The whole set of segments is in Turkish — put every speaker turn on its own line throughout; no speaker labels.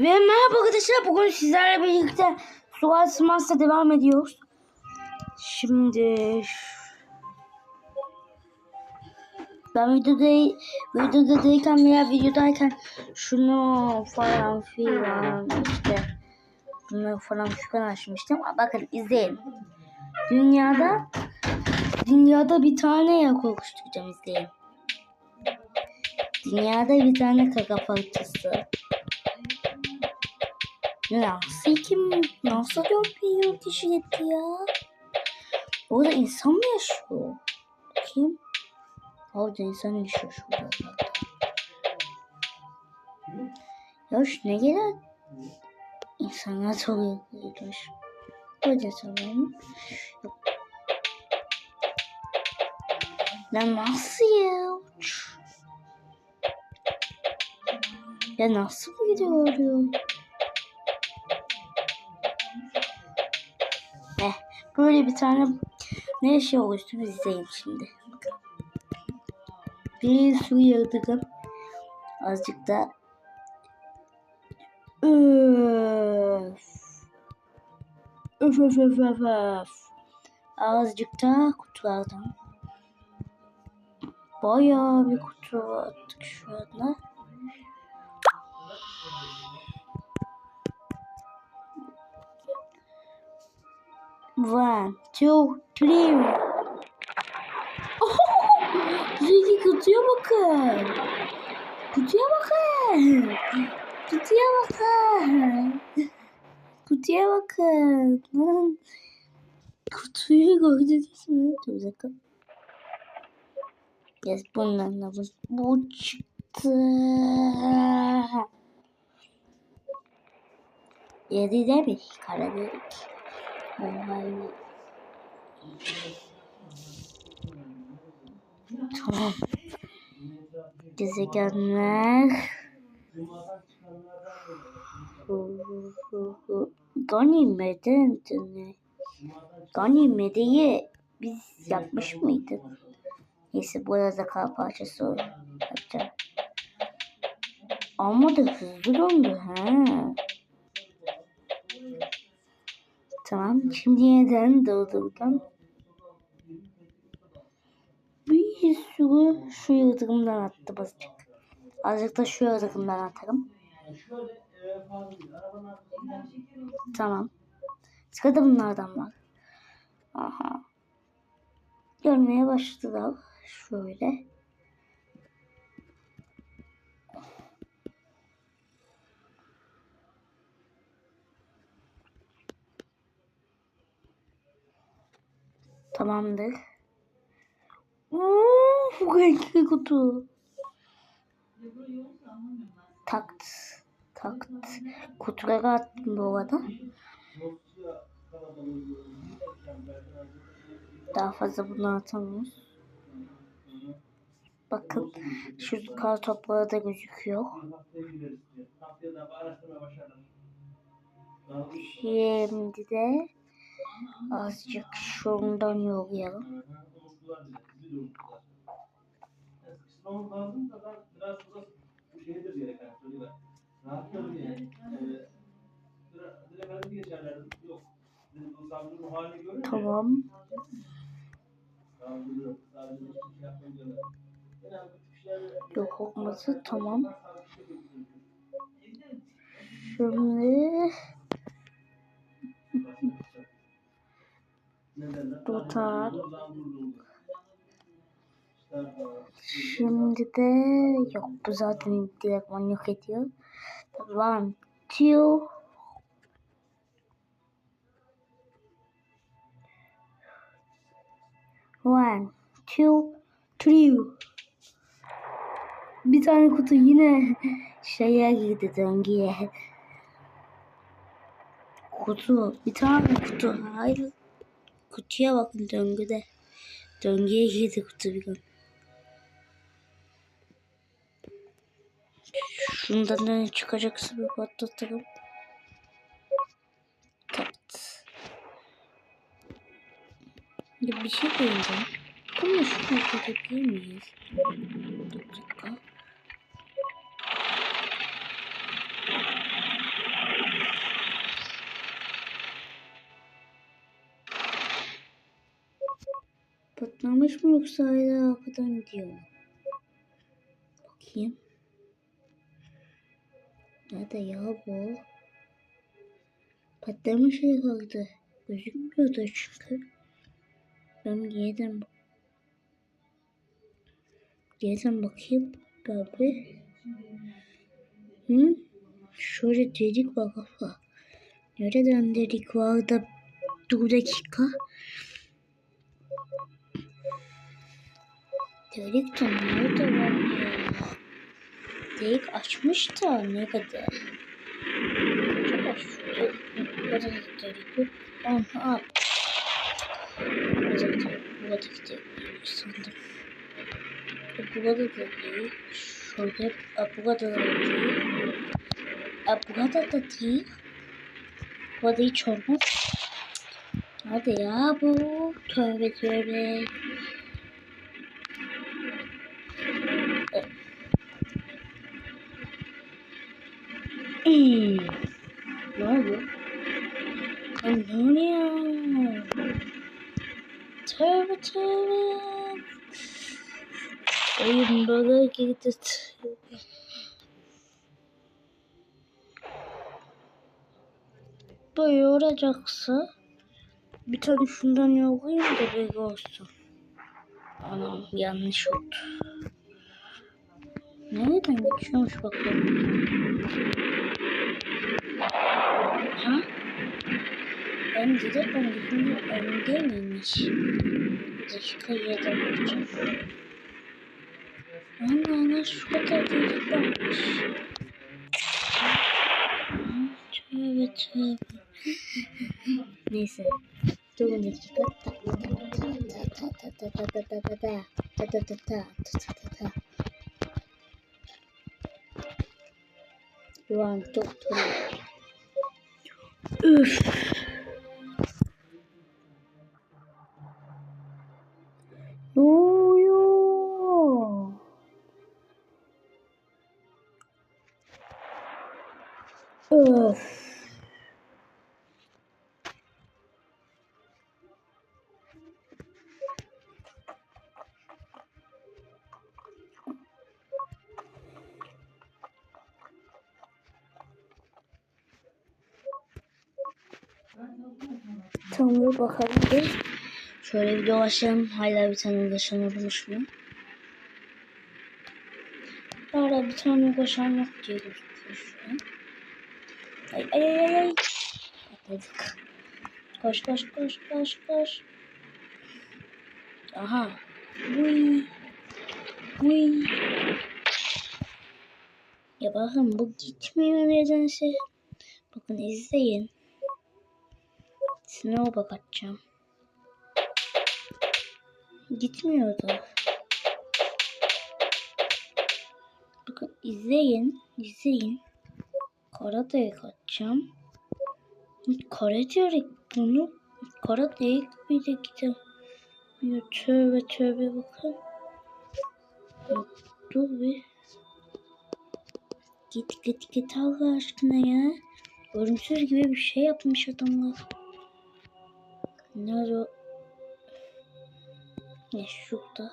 Ve merhaba arkadaşlar bugün sizlerle birlikte Sual Smars'ta devam ediyoruz. Şimdi ben videoda videoda değilken veya videodayken şunu falan filan işte bunu falan şüphen açmıştım. Bakın izleyin. Dünyada dünyada bir tane yak oluşturacağım izleyin. Dünyada bir tane kaka parçası. Nasıl kim? Nasıl 4 milyon kişi gitti ya? Orada insan mı yaşıyor? Kim? Orada insan yaşıyor şurada. Ya şu ne gelen? İnsanlar soruyor. Böyle soruyorum. Yok. Lan nasıl ya? Ya nasıl bu video böyle bir tane ne şey oluştu biz izleyin şimdi. Bir su yığdık. Azıcık da öf. Öf öf öf öf öf. Azıcık da kutulardan. Bayağı bir kutu attık şu anda. One, two, three. Zeki kutuya bakın. Kutuya bakın. Kutuya bakın. Kutuya bakın. Kutuyu gördünüz mü? Dur bir dakika. Yes, bundan da bu, çıktı. Yedi de bir kara. Vay. Tamam. Gezegenler. Ganimeden ne? Ganimedeyi biz yapmış mıydık? Neyse burada kar parçası yapacağım. Ama da hızlı döndü ha. Tamam. Şimdi yeniden durdurdum. Bir sürü şu yıldırımdan attı azıcık. Azıcık da şu yıldırımdan atarım. Tamam. Sırada bunlardan var. Aha. Görmeye başladılar. Şöyle. Tamamdır. Uuu, renkli kutu. Takt. Takt. Kutuları attım bu arada. Daha fazla bunu atamıyoruz. Bakın şu kar toprağı da gözüküyor. Şimdi de azıcık şundan yollayalım. Tamam. Yok olması tamam. Şimdi Dota Şimdi de yok bu zaten direkt yok ediyor. One, two, one, two, three. Bir tane kutu yine şeye girdi döngüye. Kutu, bir tane kutu. Hayır. Kutuya bakın döngüde. Döngüye girdi kutu bir gün. Şundan ne çıkacaksa bir patlatırım. Tat. Ya bir şey koyacağım. Bunu şuna koyabilir miyiz? Bir dakika. Patlamış mı yoksa hala arkadan gidiyor mu? Bakayım. Nerede ya bu? Patlamış herhalde. Gözükmüyor da çünkü. Ben yeniden yeniden bakayım. Abi. Hı? Şöyle delik var kafa. Nereden delik var da dur dakika. Delik de nerede var ya? Delik açmış da ne kadar? Acaba şurada bu kadar delik yok. Aha. Burada bir burada bir delik sandım. Burada da değil. Şöyle burada da değil. Burada da değil. Burada hiç olmaz. Hadi ya bu. Tövbe tövbe. Ne oldu? Ay, ne oluyor? Tövbe tövbe. Oyun böyle girdi. Böyle olacaksa bir tane şundan yollayayım da böyle olsun. Anam yanlış oldu. Nereden geçiyormuş bakalım. Aha. Önce de öldüğünü önde miymiş? Dakika yedi olacak. Ana ana şu kadar değil bakmış. Tövbe tövbe. Neyse. Durun dakika. One, two, three. 饿死哟。哟饿死 Bir bakalım bir. Şöyle bir dolaşalım. Hala bir tane ulaşan olmuş mu? Hala bir tane ulaşan yok diye ay ay ay. ay. Atladık. Koş koş koş koş koş. Aha. Uy. Uy. Ya bakın bu gitmiyor nedense. Bakın izleyin. Snow'a bakacağım. Gitmiyordu. Bakın izleyin. izleyin. Kara delik atacağım. Kara delik bunu. Kara delik bir de. Ya tövbe tövbe bakın. Dur bir. Git git git Allah aşkına ya. Ölümsüz gibi bir şey yapmış adamlar. Nerede o? Ne şurada.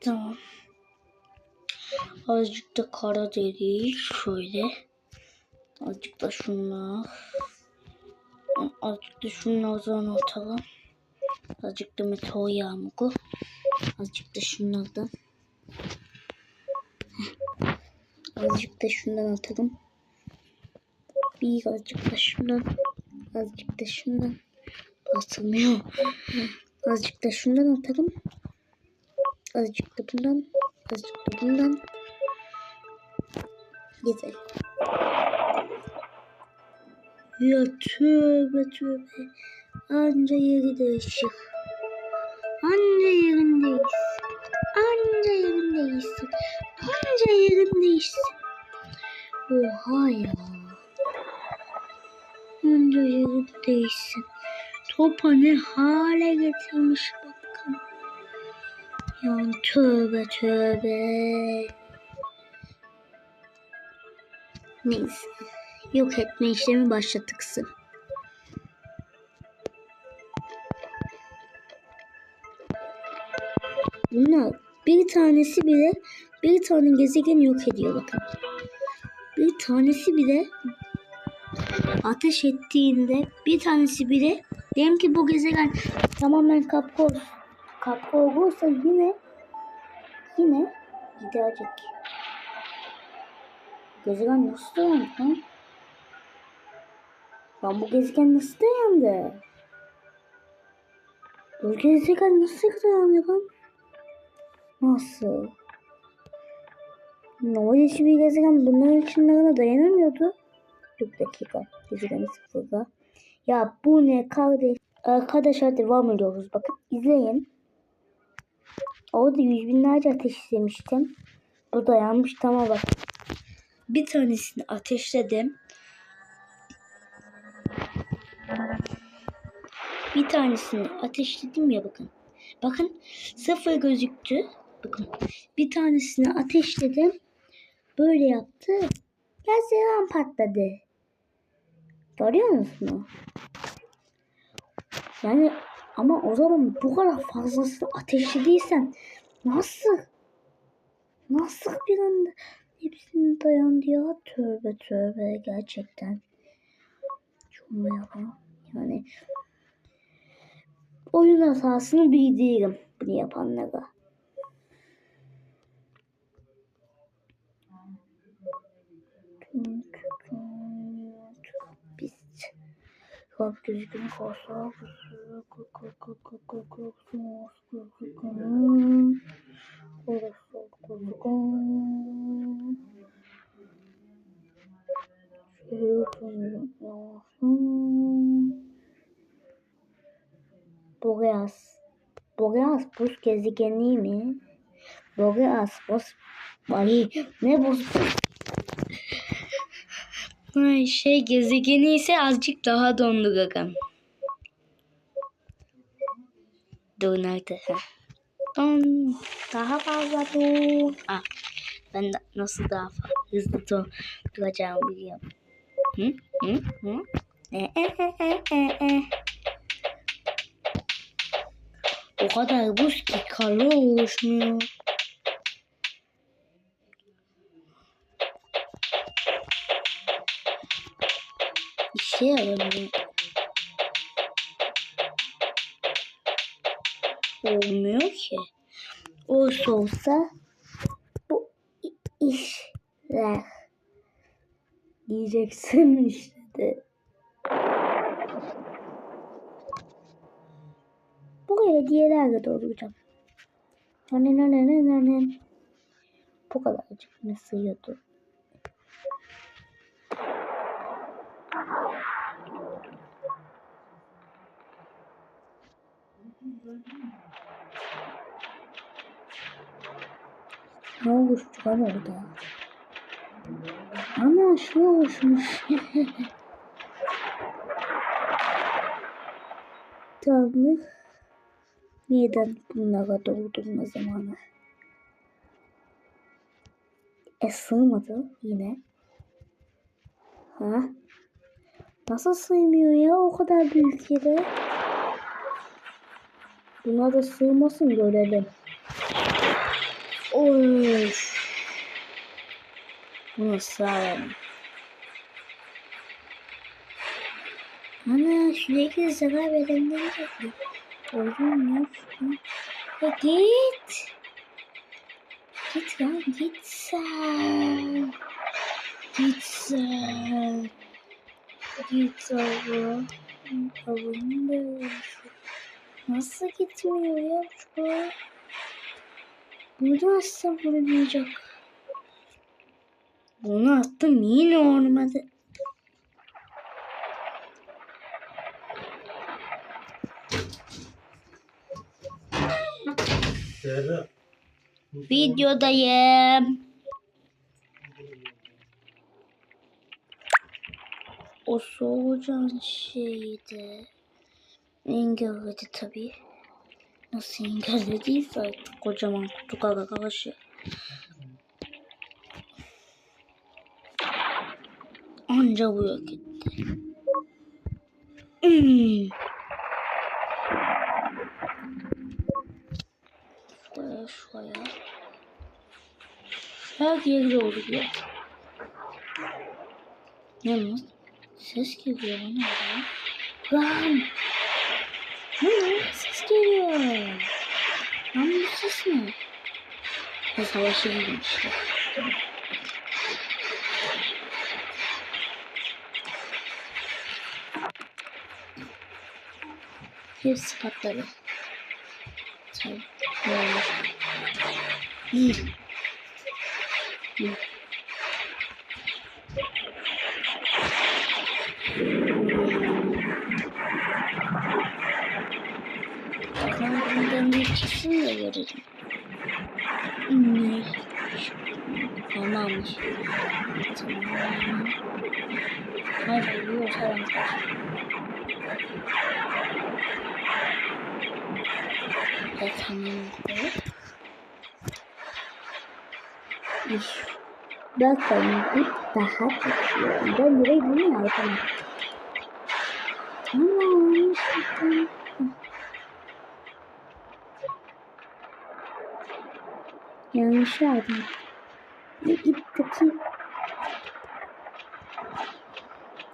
Tamam. Azıcık da kara delik şöyle. Azıcık da şunlar. Azıcık da şunlardan atalım. Azıcık da meteor yağmuru. Azıcık da şunlardan. Azıcık da şundan atalım. Bir azıcık da şundan. Azıcık da şundan. Basılmıyor. Azıcık da şundan atalım. Azıcık da bundan. Azıcık da bundan. Güzel. Ya tövbe tövbe. Anca yeri değişik. Anca yerindeyiz. Anca yerindeyiz. Anca yerindeyiz. Oha ya. Onca yeri değişsin. Topa ne hale getirmiş bakın. Yani tövbe tövbe. Neyse. Yok etme işlemi başlatıksın. Bunlar bir tanesi bile bir tane gezegen yok ediyor bakın. Bir tanesi bile ateş ettiğinde bir tanesi bile diyelim ki bu gezegen tamamen kapkor kapkor olursa yine yine gidecek. Gezegen nasıl dayandı lan? Lan bu gezegen nasıl dayandı? Bu gezegen nasıl dayandı lan? Nasıl? Normal bir gezegen bunların ışınlarına dayanamıyordu. Dur dakika. Gezegeni sıfırda. Ya bu ne kardeş? Arkadaşlar devam ediyoruz. Bakın izleyin. Orada yüz binlerce ateş izlemiştim. Bu dayanmış tamam bak. Bir tanesini ateşledim. Bir tanesini ateşledim ya bakın. Bakın sıfır gözüktü. Bakın bir tanesini ateşledim. Böyle yaptı. Gezegen patladı. Görüyor musunuz? Yani ama o zaman bu kadar fazlasını ateşlediysen nasıl? Nasıl bir anda hepsini dayandı ya? Tövbe tövbe gerçekten. Şunu yapalım. Yani oyun hatasını bildirim bunu yapanlara. Biz Kalp gözükünü korsa Boreas. Boreas buz gezegeni mi? Boreas buz. Ay ne buz? Şey gezegeni ise azıcık daha dondu gagam. Ha. Don. Daha fazla dur. Ah. Ben de nasıl daha fazla hızlı dur, duracağımı biliyorum. Hı? Hı? Hı? E, e, e, e, e, e. O kadar buz ki kar oluşmuyor. İşe yaramıyor. Olmuyor ki. Olsa olsa bu işler diyeceksin işte. Buraya hediyelerle dolduracağım. Hani ne ne ne ne ne. Bu kadarcık ne sığıyordu. Ne olmuş lan orada? Ana şu oluşmuş. Tanrı. Neden bunlara doldurma zamanı? E sığmadı yine. Ha? Nasıl sığmıyor ya o kadar büyük yere? Buna da sığmasın görelim. Oy. Bunu. Ana sürekli zarar verenleri yapıyor. Oğlum ne Ya git. Git lan git sen. Git. Nasıl gitmiyor ya şu? Bunu atsam vurmayacak. Bunu attım yine olmadı. Videodayım. O solucan şeydi. Engelledi tabii. Nasıl engellediyse artık kocaman kutu arkadaşı. Anca bu yok etti. Hmm. Şuraya şuraya. Her yerde oluyor. Yalnız ses geliyor bana. Lan! Lan ses geliyor. Lan bu ses ne? Ha savaşı buldum işte. Olmuş? İyi. İyi. Kanalımdan bir kesin de veririm. Ne? Tamammış. Tamam. Hayır, yok herhalde. Ve tamamdır. Bakın bu daha geçiyor. Ben burayı bunu yapamam. Tamam. Tamam. Yanlış. Ne gitti ki?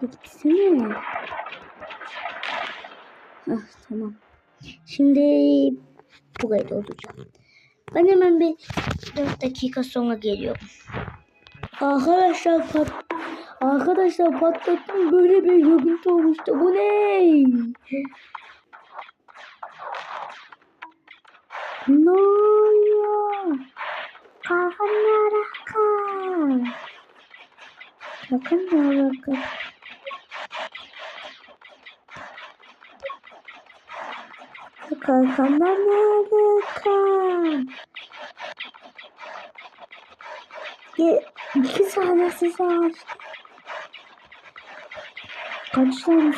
Gitsene. Ah tamam. Şimdi burayı dolduracağım. Ben hemen bir 4 dakika sonra geliyorum. Arkadaşlar pat Arkadaşlar patlattım böyle bir görüntü olmuştu. Bu ne? Ne oluyor? Kalkın ne alaka? Kalkın ne alaka? Kalkanlar ne alaka? Ya, iki tanesi savaştı. Kaç tane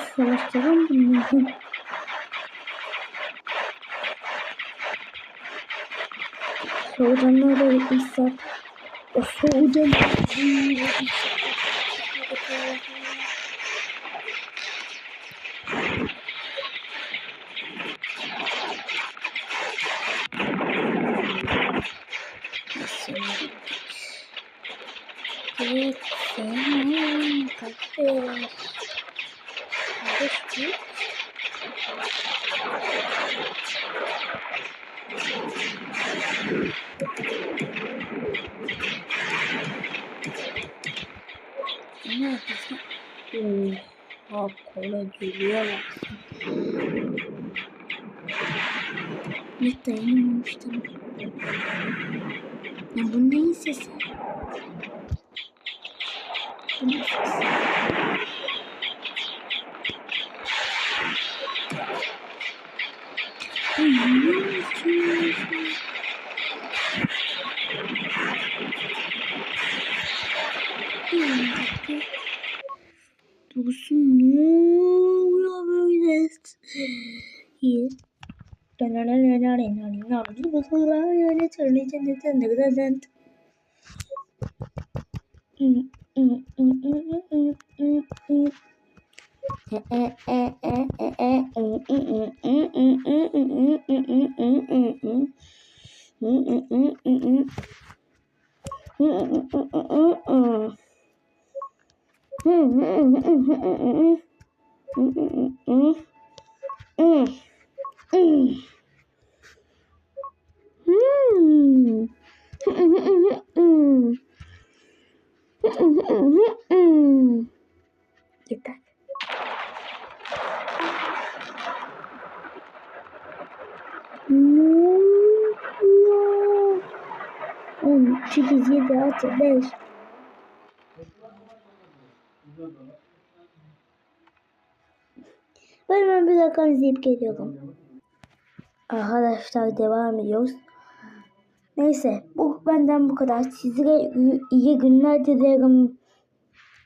lan bunların? Solucanlarla gitmişler. O solucan... Git senin kardeş. Kardeş git. Ne yapacağım? Oha kola geliyor bak. Ne dayanamamıştım. Ya bu neyin sesi? Bu ne sesi? Ay, ne yapıyorsun? Bir dakika. Dursun ne oluyor böyle? İyi. Yeter. Ne oluyor? 10, 8, 7, 6, 5. Ben dakika izleyip geliyorum. Arkadaşlar devam ediyoruz. Neyse bu benden bu kadar. Size iyi günler dilerim.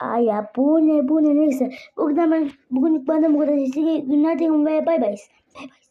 Ay ya bu ne bu ne neyse. Bugün ben bugünlük benden bu kadar. İyi günler dilerim ve bay bay. Bay bay.